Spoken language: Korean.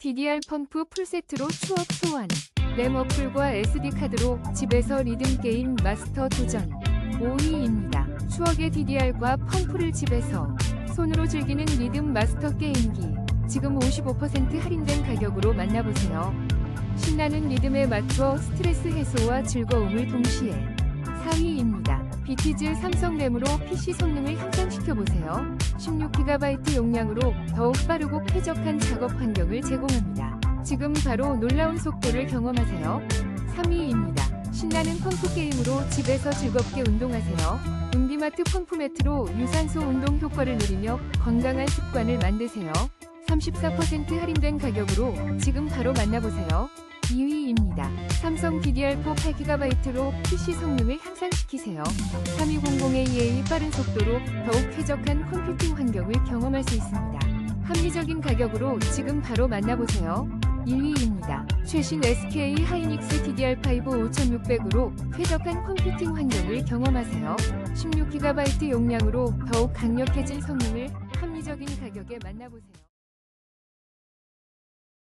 DDR 펌프 풀세트로 추억 소환. 램 어플과 SD카드로 집에서 리듬 게임 마스터 도전. 5위입니다. 추억의 DDR과 펌프를 집에서 손으로 즐기는 리듬 마스터 게임기. 지금 55% 할인된 가격으로 만나보세요. 신나는 리듬에 맞춰 스트레스 해소와 즐거움을 동시에 4위입니다. 비티즈 삼성 램으로 PC 성능을 향상시켜보세요. 16GB 용량으로 더욱 빠르고 쾌적한 작업 환경을 제공합니다. 지금 바로 놀라운 속도를 경험하세요. 3위입니다. 신나는 펌프 게임으로 집에서 즐겁게 운동하세요. 운비마트 펌프 매트로 유산소 운동 효과를 누리며 건강한 습관을 만드세요. 34% 할인된 가격으로 지금 바로 만나보세요. 2위입니다. 삼성 DDR4 8GB로 PC 성능을 향상시키세요. 3200AE의 빠른 속도로 더욱 쾌적한 컴퓨팅 환경을 경험할 수 있습니다. 합리적인 가격으로 지금 바로 만나보세요. 1위입니다. 최신 SK 하이닉스 DDR5 5600으로 쾌적한 컴퓨팅 환경을 경험하세요. 16GB 용량으로 더욱 강력해진 성능을 합리적인 가격에 만나보세요.